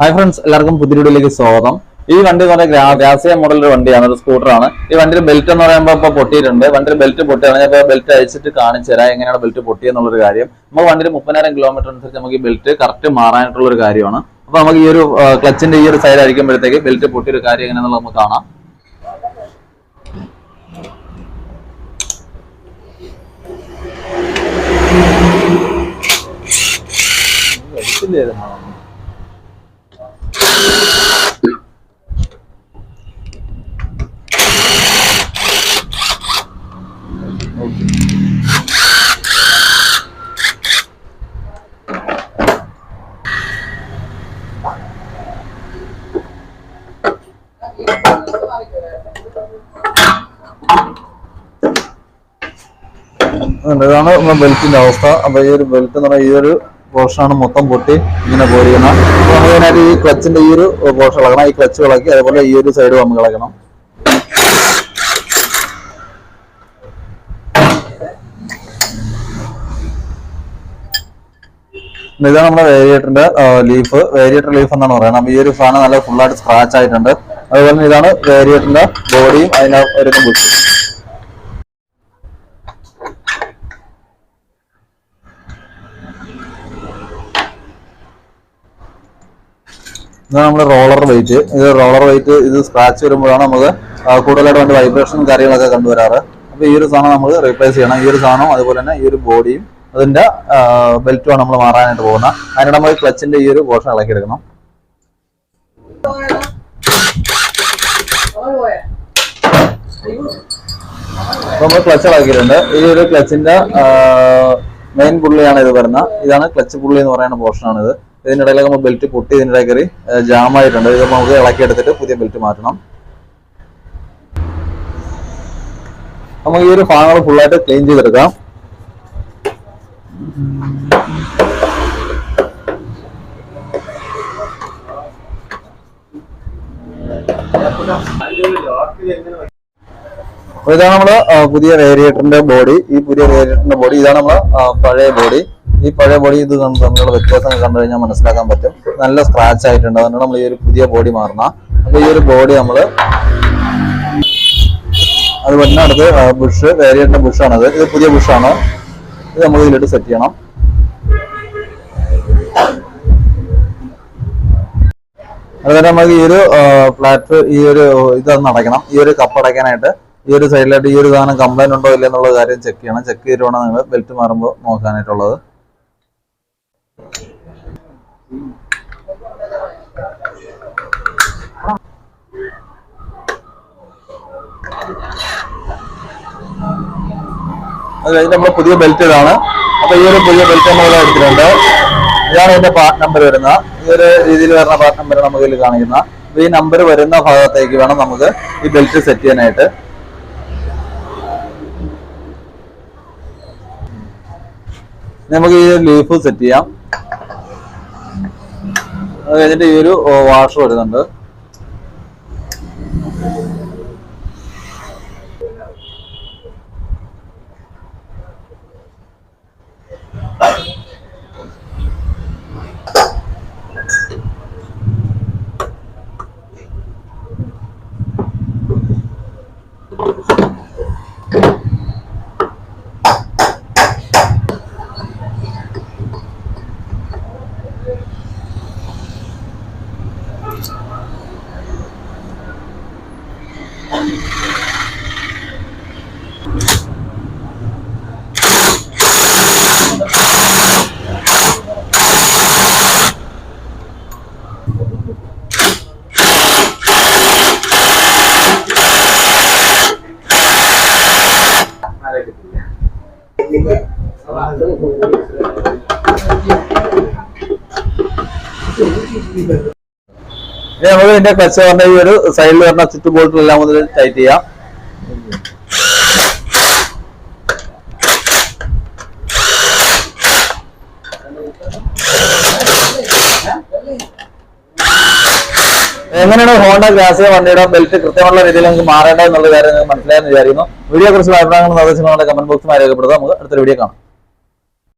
Hi friends എല്ലാവർക്കും പുതിയ വീഡിയോയിലേക്ക് സ്വാഗതം. ഈ വണ്ടി എന്ന് പറഞ്ഞാൽ രാസീയ മോഡൽ ഒരു വണ്ടിയാണ് ഒരു സ്കൂട്ടറാണ് ഈ വണ്ടിയിൽ ബെൽറ്റ് എന്ന് പറയുമ്പോൾ ഇപ്പോൾ പൊട്ടിയിട്ടുണ്ട്. വണ്ടിയിൽ ബെൽറ്റ് പൊട്ടിയാണ് ഞാൻ ബെൽറ്റ് അയച്ചിട്ട് കാണിച്ചു തരാം എങ്ങനെയാണ് ബെൽറ്റ് പൊട്ടിയെന്നുള്ളൊരു കാര്യം. നമുക്ക് വണ്ടിയിൽ മുപ്പതിനായിരം കിലോമീറ്റർ അനുസരിച്ച് നമുക്ക് ഈ ബെൽറ്റ് കറക്റ്റ് മാറാനായിട്ടുള്ള ഒരു കാര്യമാണ്. അപ്പോൾ നമുക്ക് ഈ ഒരു ക്ലച്ചിന്റെ ഈ ഒരു സൈഡ് ആയിരിക്കുമ്പോഴത്തേക്ക് ബെൽറ്റ് പൊട്ടിയൊരു കാര്യം എങ്ങനെയാണെന്ന് നമുക്ക് കാണാം. ഉണ്ട്. ഇതാണ് ബെൽറ്റിന്റെ അവസ്ഥ. അപ്പൊ ഈ ഒരു ബെൽറ്റ് എന്ന് പറഞ്ഞാൽ ഈ ഒരു പോർഷനാണ് മൊത്തം പൊട്ടി ഇങ്ങനെ പോയിരിക്കണം അപ്പൊ നമുക്ക് അതിനായിട്ട് ഈ ക്ലച്ചിന്റെ ഈ ഒരു പോർഷൻ ഇളകണം ഈ ക്ലച്ച് ഇളക്കി അതേപോലെ ഈ ഒരു സൈഡ് നമുക്ക് ഇളക്കണം ഇതാണ് നമ്മുടെ വേരിയേറ്ററിന്റെ ലീഫ് വേരിയേറ്റർ ലീഫ് എന്നാണ് പറയുന്നത്. ഈ ഒരു ഫാൻ നല്ല ഫുള്ളായിട്ട് സ്ക്രാച്ച് ആയിട്ടുണ്ട്. അതുപോലെ ഇതാണ് വേരിയേറ്ററിന്റെ ബോഡിയും അതിന്റെ വരുന്ന ബുഷ് ഇതാണ് നമ്മുടെ റോളർ വെയിറ്റ് ഇത് റോളർ വെയിറ്റ് ഇത് സ്ക്രാച്ച് വരുമ്പോഴാണ് നമുക്ക് കൂടുതലായിട്ട് വേണ്ട വൈബ്രേഷനും കാര്യങ്ങളൊക്കെ കണ്ടുവരാറ്. അപ്പൊ ഈ ഒരു സാധനം നമ്മൾ റീപ്ലേസ് ചെയ്യണം. ഈ ഒരു സാധനവും അതുപോലെ തന്നെ ഈ ഒരു ബോഡിയും അതിന്റെ ബെൽറ്റുമാണ് നമ്മൾ മാറാനായിട്ട് പോകുന്നത്. അതിനിടെ നമ്മൾ ക്ലച്ചിന്റെ ഈ ഒരു പോർഷൻ ഇളക്കിയെടുക്കണം. നമ്മൾ ക്ലച്ച് ഇളക്കിയിട്ടുണ്ട് ഈ ഒരു ക്ലച്ചിന്റെ മെയിൻ പുള്ളിയാണ് ഇത് വരുന്ന ഇതാണ് ക്ലച്ച് പുള്ളി എന്ന് പറയുന്ന പോർഷനാണ് ഇത് ഇതിനിടയിലൊക്കെ നമ്മൾ ബെൽറ്റ് പൊട്ടി ഇതിനിടെ കയറി ജാം ആയിട്ടുണ്ട്. ഇത് നമുക്ക് ഇളക്കി എടുത്തിട്ട് പുതിയ ബെൽറ്റ് മാറ്റണം. നമുക്ക് ഈ ഒരു ഭാഗങ്ങൾ ഫുള്ളായിട്ട് ക്ലീൻ ചെയ്തെടുക്കാം. അപ്പൊ ഇതാണ് നമ്മൾ ആ, പുതിയ വേരിയേറ്ററിന്റെ ബോഡി ഈ പുതിയ വേരിയേറ്ററിന്റെ ബോഡി ഇതാണ് നമ്മൾ ആ, പഴയ ബോഡി ഈ പഴയ ബോഡി ഇത് തമ്മിലുള്ള വ്യത്യാസം കണ്ടു കഴിഞ്ഞാൽ മനസ്സിലാക്കാൻ പറ്റും. നല്ല സ്ക്രാച്ച് ആയിട്ടുണ്ട്. അതുകൊണ്ട് നമ്മൾ ഈ ഒരു പുതിയ ബോഡി മാറുന്ന. അപ്പൊ ഈ ഒരു ബോഡി നമ്മൾ അതുപോലെ തന്നെ അടുത്ത് ബുഷ് വേരിയന്റിന്റെ ബുഷാണത് ഇത് പുതിയ ബുഷാണ് ഇത് നമ്മൾ ഇതിലിട്ട് സെറ്റ് ചെയ്യണം. അതുപോലെ നമുക്ക് ഈ ഒരു ഫ്ലാറ്റ് ഈ ഒരു ഇതൊന്ന് അടയ്ക്കണം ഈ ഒരു കപ്പ് അടയ്ക്കാനായിട്ട് ഈ ഒരു സൈഡിലായിട്ട് ഈ ഒരു സാധനം കംപ്ലൈന്റ് ഉണ്ടോ ഇല്ല എന്നുള്ള കാര്യം ചെക്ക് ചെയ്യണം. ചെക്ക് ചെയ്തിട്ട് വേണം നിങ്ങൾ ബെൽറ്റ് മാറുമ്പോൾ നോക്കാനായിട്ടുള്ളത്. അത് കഴിഞ്ഞ് നമ്മൾ പുതിയ ബെൽറ്റ് ഇതാണ് അപ്പൊ ഈ ഒരു പുതിയ ബെൽറ്റ് നമ്മൾ എടുത്തിട്ടുണ്ട്. ഇതാണ് ഇതിന്റെ പാർട്ട് നമ്പർ വരുന്ന ഈ ഒരു രീതിയിൽ വരുന്ന പാർട്ട് നമ്പർ നമുക്ക് ഇതിൽ കാണിക്കുന്ന ഈ നമ്പർ വരുന്ന ഭാഗത്തേക്ക് വേണം നമുക്ക് ഈ ബെൽറ്റ് സെറ്റ് ചെയ്യാനായിട്ട്. നമുക്ക് ഈ ലീഫ് സെറ്റ് ചെയ്യാം. അത് കഴിഞ്ഞിട്ട് ഈ ഒരു വാഷ് വരുന്നുണ്ട്. ഇനി നമുക്ക് ഇതിന്റെ ക്ലച്ച് പറഞ്ഞ ഈ ഒരു സൈഡിൽ വരുന്ന ചുറ്റു ബോൾട്ടിലെല്ലാം മുതൽ ടൈറ്റ് ചെയ്യാം. എങ്ങനെയാണ് ഹോണ്ട ഗ്രാസിയ വണ്ടിയുടെ ബെൽറ്റ് കൃത്യമുള്ള രീതിയിൽ നമുക്ക് മാറേണ്ടത് എന്നുള്ള കാര്യം നിങ്ങൾ മനസ്സിലായെന്ന് വിചാരിക്കുന്നു. വീഡിയോ കുറിച്ചുള്ള അഭിപ്രായങ്ങളും നിർദ്ദേശങ്ങളും കമന്റ് ബോക്സുമായി രേഖപ്പെടുത്തുക നമുക്ക് അടുത്തൊരു വീഡിയോ കാണാം.